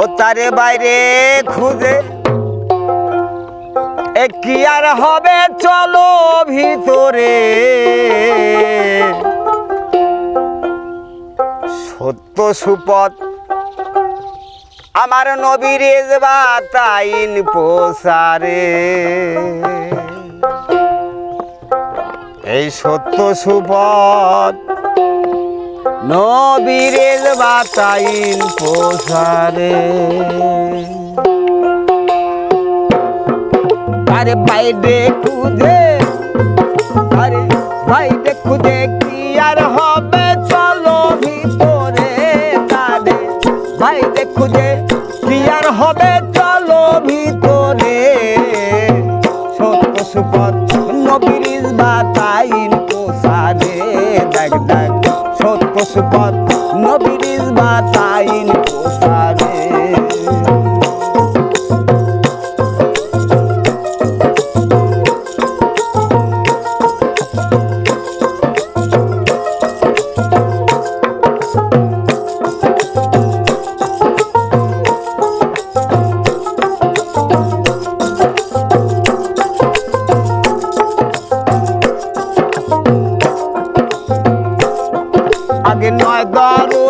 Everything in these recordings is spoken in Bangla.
ও তারে বাইরে খুঁজে। কি আর হবে? চলো ভিতরে। সত্য সুপথ আমার নবীর তাইন পোসারে এই সত্য সুপথ। নবীর তাইন পোসারে আরে বাইরে খুঁজে আরে বাইরে খুঁজে কি আর হবে, চলো ভিতরে তারে বাইরে খুঁজে কি আর হবে, চলো ভিতরে নবীর বাতাইন পোসারে দেখ দেখ সত্য সুপথ নবীর বাতাইন পোসারে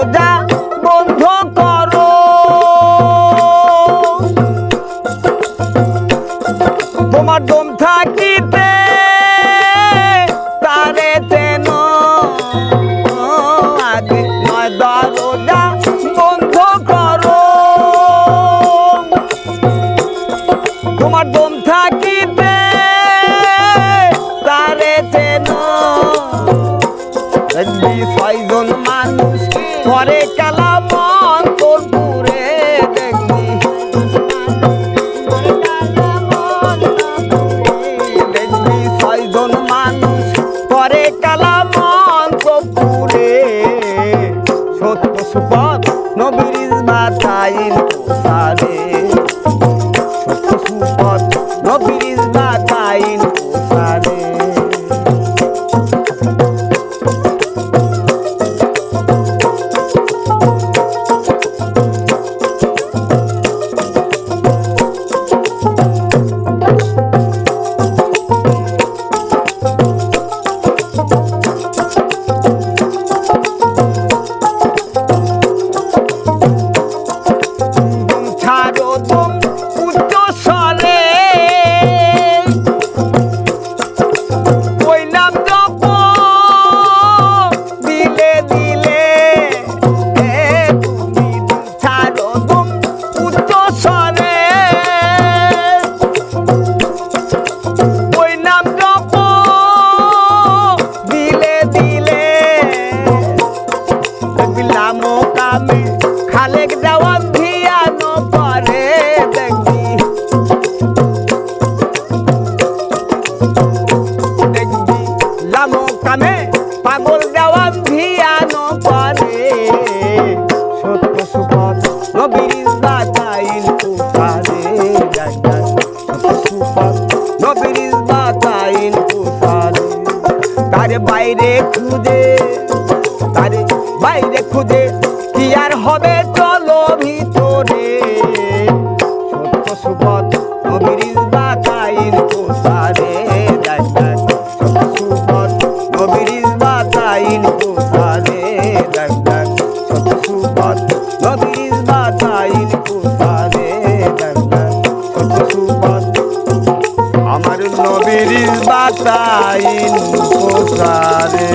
দরজা বন্ধ করো। তোমার দম থাকিতে তারে চেন আগে নয় দরজা বন্ধ করো। তোমার দম থাকিতে ছয়জন মানুষ। পরে খেলা মন তোর পুরে দেখবি। দেখবি। ছয়জন মানুষ পরে খেলা মন তোর পুরে সত্য সুপথ নবীর বাতাইল পাগল দেওয়ান ধিয়ানো করে সত্য সুপথ নবীর বাতাইল পুষারে সত্য সুপথ বাইরে খুঁজে, তারে বাইরে খুঁজে কি আর হবে? চলো ভিতরে। সত্য সুপথ নবীর বাতাইল পোসারে আমার নবীর বাতাইন পোষারে।